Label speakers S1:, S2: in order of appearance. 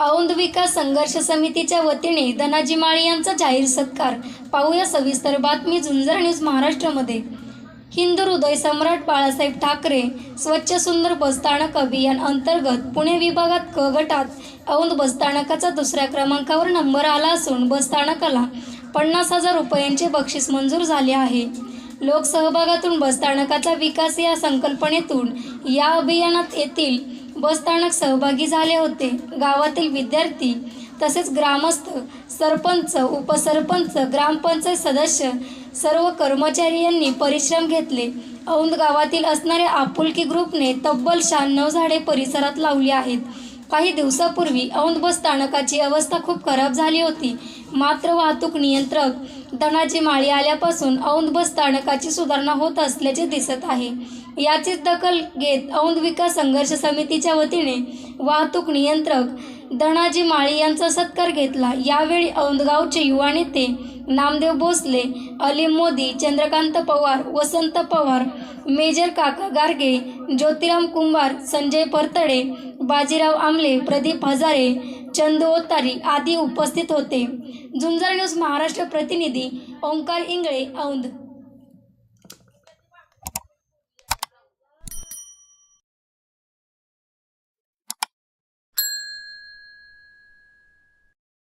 S1: औंध विकास संघर्ष समितीच्या वतीने धनाजी माळी यांचा जाहीर सत्कार. पाहूया सविस्तर बातमी झुंजर न्यूज महाराष्ट्रामध्ये. हिंदू हृदय सम्राट बाळासाहेब ठाकरे स्वच्छ सुंदर बसस्थानक अभियान अंतर्गत पुणे विभागात क गटात औंध बसस्थानकाचा दुसऱ्या क्रमांकावर नंबर आला असून बसस्थानकाला पन्नास हजार रुपयांचे बक्षीस मंजूर झाले आहे. लोकसहभागातून बसस्थानकाचा विकास या संकल्पनेतून या अभियानात येथील बसस्थानक सहभागी झाले होते. गावातील विद्यार्थी तसेच ग्रामस्थ सरपंच उपसरपंच ग्रामपंचायत सदस्य सर्व कर्मचारी यांनी परिश्रम घेतले. औंध गावातील असणाऱ्या आपुलकी ग्रुपने तब्बल शहाण्णव झाडे परिसरात लावली आहेत. काही दिवसापूर्वी औंध बस स्थानकाची अवस्था खूप खराब झाली होती. मात्र वाहतूक नियंत्रक धनाची माळी आल्यापासून औंध बस स्थानकाची सुधारणा होत असल्याचे दिसत आहे. याचीच दखल घेत औंध विकास संघर्ष समितीच्या वतीने वाहतूक नियंत्रक धनाजी माळी यांचा सत्कार घेतला. यावेळी औंधगावचे युवा नेते नामदेव भोसले अली मोदी चंद्रकांत पवार वसंत पवार मेजर काका गारगे ज्योतिराम कुंभार संजय परतडे बाजीराव आमले प्रदीप हजारे चंदू ओतारी आदी उपस्थित होते. झुंजार न्यूज महाराष्ट्र प्रतिनिधी ओंकार इंगळे औंध